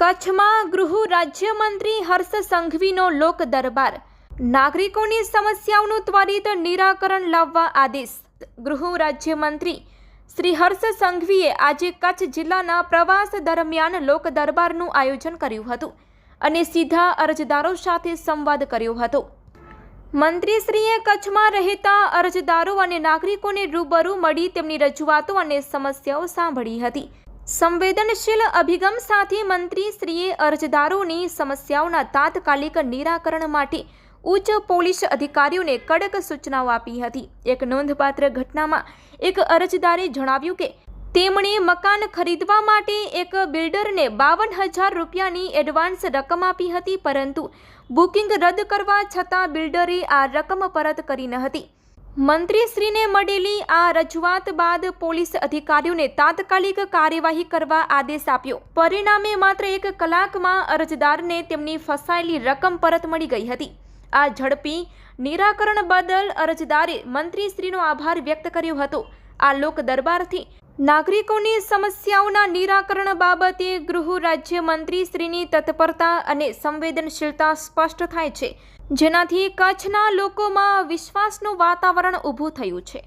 કચ્છમાં ગૃહ રાજ્યમંત્રી હર્ષ સંઘવીનો લોક દરબાર નાગરિકોની સમસ્યાઓનું ત્વરિત નિરાકરણ લાવવા આદેશ. ગૃહ રાજ્યમંત્રી શ્રી હર્ષ સંઘવીએ આજે કચ્છ જિલ્લાના પ્રવાસ દરમિયાન લોક દરબારનું આયોજન કર્યું હતું અને સીધા અરજદારો સાથે સંવાદ કર્યો હતો. મંત્રીશ્રીએ કચ્છમાં રહેતા અરજદારો અને નાગરિકોને રૂબરૂ મળી તેમની રજૂઆતો અને સમસ્યાઓ સાંભળી હતી. સંવેદનશીલ અભિગમ સાથે મંત્રીશ્રીએ અરજદારોની સમસ્યાઓના તાત્કાલિક નિરાકરણ માટે ઉચ્ચ પોલીસ અધિકારીઓને કડક સૂચનાઓ આપી હતી. એક નોંધપાત્ર ઘટનામાં એક અરજદારે જણાવ્યું કે, તેમણે મકાન ખરીદવા માટે એક બિલ્ડરને બાવન હજાર રૂપિયાની એડવાન્સ રકમ આપી હતી, પરંતુ બુકિંગ રદ કરવા છતાં બિલ્ડરે આ રકમ પરત કરી ન હતી. મંત્રીશ્રીને મળેલી આ રજૂઆત બાદ પોલીસ અધિકારીઓને તાત્કાલિક કાર્યવાહી કરવા આદેશ આપ્યો. પરિણામે માત્ર એક કલાકમાં અરજદારને તેમની ફસાયેલી રકમ પરત મળી ગઈ હતી. આ ઝડપી નિરાકરણ બદલ અરજદારે મંત્રીશ્રીનો આભાર વ્યક્ત કર્યો હતો. આ લોક દરબારથી નાગરિકોની સમસ્યાઓના નિરાકરણ બાબતે ગૃહ રાજ્યમંત્રીશ્રીની તત્પરતા અને સંવેદનશીલતા સ્પષ્ટ થાય છે. જેનાથી કચ્છના લોકોમાં વિશ્વાસનું વાતાવરણ ઊભું થયું છે.